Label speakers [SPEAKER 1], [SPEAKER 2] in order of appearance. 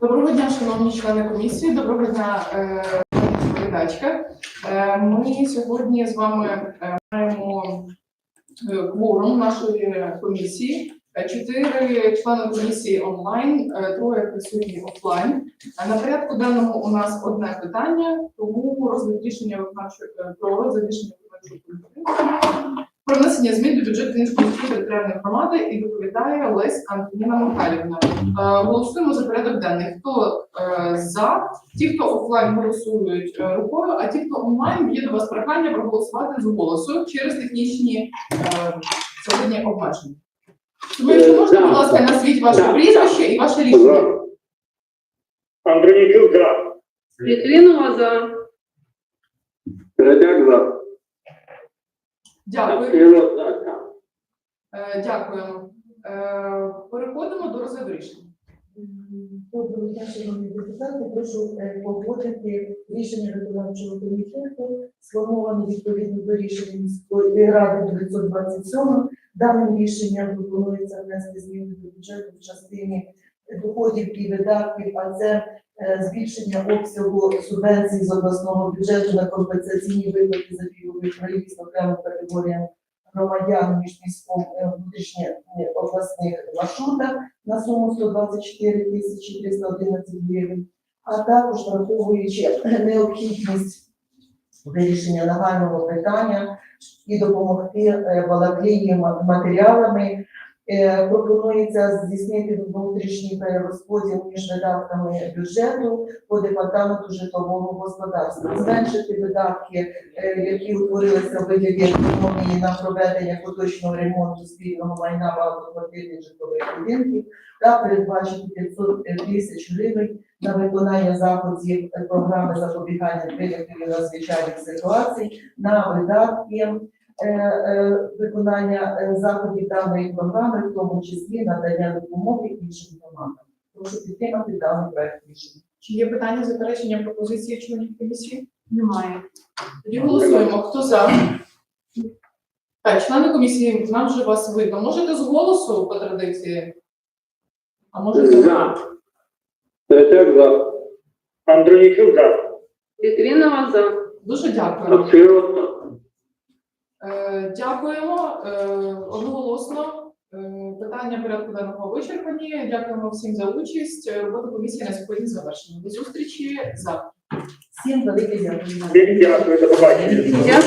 [SPEAKER 1] Доброго дня, шановні члени комісії. Доброго дня, е, доповідачка. Е, Ми сьогодні з вами е, маємо кворум нашої комісії. Чотири члени комісії онлайн, троє присутні офлайн. На порядку денному у нас одне питання, тому розгляд рішення про розгляд рішення про внесення змін до бюджету міської територіальної громади і доповідає Лесь Антоніна Михайлівна. Е, Голосуємо за порядок денний. Хто е, за, ті, хто офлайн голосують е, рукою, а ті, хто онлайн, є до вас прохання проголосувати з голосу через технічні сьогодні обмеження. Тому, якщо можна, будь ласка, назвіть ваше прізвище і ваше рішення.
[SPEAKER 2] За.
[SPEAKER 3] Літвінова за.
[SPEAKER 2] Радяк за.
[SPEAKER 1] Дякую. Е, Дякуємо. Е, Переходимо до розгляду рішення.
[SPEAKER 4] Доброго дня, шановні депутати. Прошу е, погодити рішення виконавчого комітету, сформоване відповідно до рішення міської ради 927. Даним рішенням пропонується внести зміни до бюджету в частині доходів і видатків, а це збільшення обсягу субвенцій з обласного бюджету на компенсаційні виплати за пільговий проїзд окремим категоріям громадян між міськом е, е, обласних маршрутах на суму 124 тисячі 311 гривень, а також враховуючи необхідність вирішення нагального питання і допомогти е, Балаклії матеріалами, е, пропонується здійснити внутрішній перерозподіл між видатками бюджету по департаменту житлового господарства, зменшити видатки, е, які утворилися в вигляді економії на проведення поточного ремонту спільного майна багатоквартирних житлових будинків та передбачити 500 тисяч гривень на виконання заходів е, програми запобігання виникнення надзвичайних ситуацій на видатки е, е, виконання е, заходів даної програми, в тому числі надання допомоги іншим громадам. Прошу підтримати даний проект рішення.
[SPEAKER 1] Чи є питання, заперечення, пропозиції членів комісії? Немає. Тоді голосуємо. Хто за? Так, члени комісії, нам вже вас видно. Можете з голосу по традиції? А може з
[SPEAKER 2] За. Радяк за. Андронічук за.
[SPEAKER 3] Літвінова за.
[SPEAKER 1] Дуже дякую. Е, дякуємо е, одноголосно. Е, питання порядку денного вичерпані. Дякуємо всім за участь. Е, Робота комісії на сьогодні завершена. До зустрічі завтра.
[SPEAKER 4] Всім велике дякую.
[SPEAKER 2] Дякую, до побачення.
[SPEAKER 3] Дякую.